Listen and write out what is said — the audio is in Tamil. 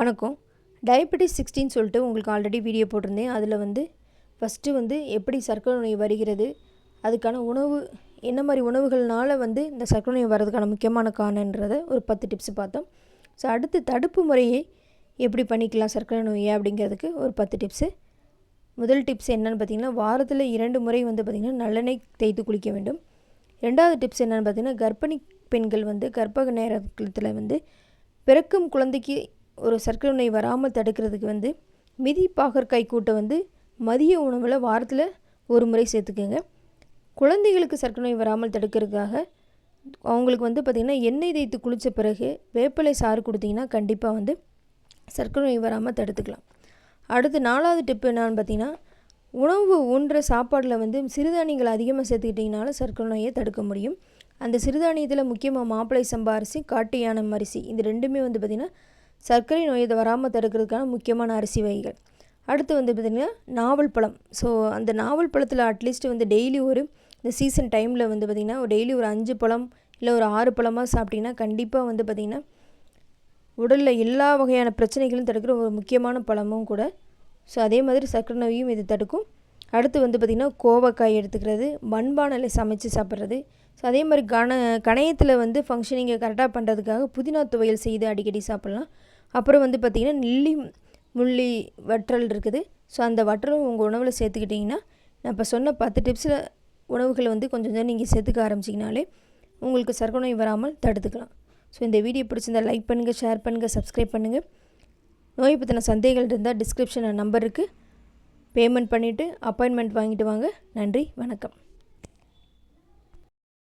வணக்கம். டயபெட்டிஸ் சிக்ஸ்டின்னு சொல்லிட்டு உங்களுக்கு ஆல்ரெடி வீடியோ போட்டிருந்தேன். அதில் வந்து ஃபஸ்ட்டு வந்து எப்படி சர்க்கரை நோய் வருகிறது அதுக்கான உணவு என்ன மாதிரி உணவுகள்னால வந்து இந்த சர்க்கரை நோய் வர்றதுக்கான முக்கியமான காரணன்றதை ஒரு பத்து டிப்ஸ் பார்த்தோம். ஸோ அடுத்து தடுப்பு முறையை எப்படி பண்ணிக்கலாம் சர்க்கரை நோயை அப்படிங்கிறதுக்கு ஒரு பத்து டிப்ஸு முதல் டிப்ஸ் என்னென்னு பார்த்தீங்கன்னா வாரத்தில் இரண்டு முறை வந்து பார்த்திங்கன்னா நல்லெண்ணெய் தேய்த்து குளிக்க வேண்டும். ரெண்டாவது டிப்ஸ் என்னென்னு பார்த்தீங்கன்னா கர்ப்பிணி பெண்கள் வந்து கர்ப்பக நேரத்தில் வந்து பிறக்கும் குழந்தைக்கு ஒரு சர்க்கரை நோய் வராமல் தடுக்கிறதுக்கு வந்து மிதி பாகற்காய் கூட்டை வந்து மதிய உணவில் வாரத்தில் ஒரு முறை சேர்த்துக்கோங்க. குழந்தைகளுக்கு சர்க்கரை நோய் வராமல் தடுக்கிறதுக்காக அவங்களுக்கு வந்து பார்த்திங்கன்னா எண்ணெய் தேய்த்து குளித்த பிறகு வேப்பிலை சாறு கொடுத்தீங்கன்னா கண்டிப்பாக வந்து சர்க்கரை நோய் வராமல் தடுத்துக்கலாம். அடுத்து நாலாவது டிப்பு என்னான்னு பார்த்தீங்கன்னா உணவு உண்ற சாப்பாடில் வந்து சிறுதானியங்கள் அதிகமாக சேர்த்துக்கிட்டிங்கனால சர்க்கரை நோயை தடுக்க முடியும். அந்த சிறுதானியத்தில் முக்கியமாக மாப்பிளை சம்பா அரிசி காட்டு யானம் அரிசி இது ரெண்டுமே வந்து பார்த்திங்கன்னா சர்க்கரை நோய் இதை வராமல் தடுக்கிறதுக்கான முக்கியமான அரிசி வகைகள். அடுத்து வந்து பார்த்திங்கன்னா நாவல் பழம். ஸோ அந்த நாவல் பழத்தில் அட்லீஸ்ட் வந்து டெய்லி ஒரு இந்த சீசன் டைமில் வந்து பார்த்திங்கன்னா ஒரு டெய்லி ஒரு அஞ்சு பழம் இல்லை ஒரு ஆறு பழமாக சாப்பிட்டிங்கன்னா கண்டிப்பாக வந்து பார்த்திங்கன்னா உடலில் எல்லா வகையான பிரச்சனைகளும் தடுக்கிற ஒரு முக்கியமான பழமும் கூட. ஸோ அதே மாதிரி சர்க்கரை நோயும் இது தடுக்கும். அடுத்து வந்து பார்த்திங்கன்னா கோவக்காய் எடுத்துக்கிறது மண்பானையில் சமைச்சு சாப்பிட்றது. ஸோ அதே மாதிரி கண கணையத்தில் வந்து ஃபங்க்ஷனிங்கை கரெக்டாக பண்ணுறதுக்காக புதினா துவையல் செய்து அடிக்கடி சாப்பிட்லாம். அப்புறம் வந்து பார்த்திங்கன்னா நெல்லி முள்ளி வற்றல் இருக்குது. ஸோ அந்த வற்றலும் உங்கள் உணவில் சேர்த்துக்கிட்டிங்கன்னா நான் இப்போ சொன்ன பத்து டிப்ஸில் உணவுகளை வந்து கொஞ்சம் கொஞ்சம் நீங்கள் சேர்த்துக்க ஆரம்பிச்சிங்கனாலே உங்களுக்கு சர்க்கரை வராமல் தடுத்துக்கலாம். ஸோ இந்த வீடியோ பிடிச்சிருந்தால் லைக் பண்ணுங்கள் ஷேர் பண்ணுங்கள் சப்ஸ்கிரைப் பண்ணுங்கள் நோயை பற்றின சந்தேகங்கள் இருந்தால் டிஸ்கிரிப்ஷனில் நம்பருக்கு பேமெண்ட் பண்ணிவிட்டு அப்பாயின்மெண்ட் வாங்கிட்டு வாங்க. நன்றி வணக்கம்.